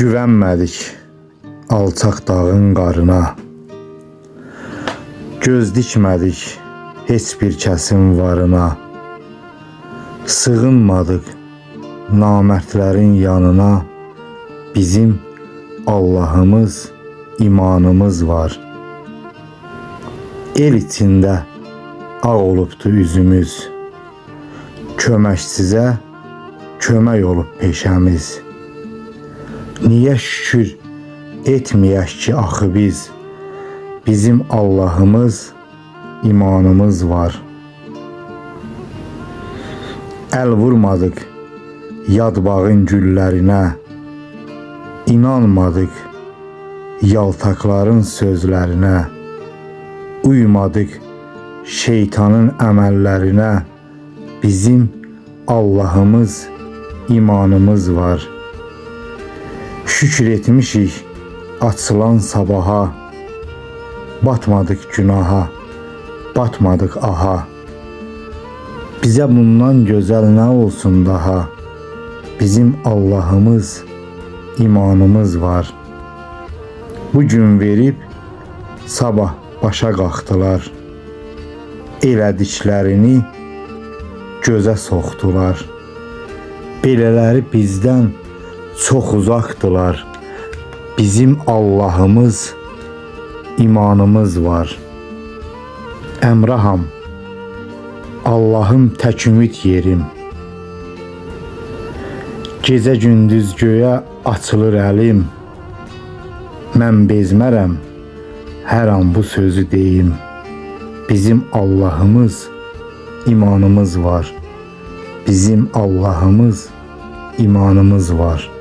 Güvənmədik alçaq dağın qarına. Göz dikmədik heç bir kəsin varına. Sığınmadıq namərdlərin yanına. Bizim Allahımız, imanımız var. El içində ağ olubdu üzümüz. Köməksizə kömək olub peşəmiz. Niyə şükür etməyək ki axı biz Bizim Allahımız, imanımız var. Əl vurmadıq yad bağın güllərinə İnanmadıq yaltaqların sözlərinə Uymadıq şeytanın əməllərinə Bizim Allahımız, imanımız var Şükür etmişik açılan sabaha. Batmadık günaha Batmadık aha. Bize bundan güzel ne olsun daha? Bizim Allah'ımız imanımız var. Bugün verip sabah başa qalxdılar. Elədiklərini gözə soxdular. Belələri bizdən çox uzaqdılar. Bizim Allahımız, imanımız var. Əmraham, Allahım tək ümid yerim. Gecə gündüz göyə açılır əlim. Mən bezmərəm, hər an bu sözü deyim. Bizim Allahımız, imanımız var. Bizim Allahımız, imanımız var.''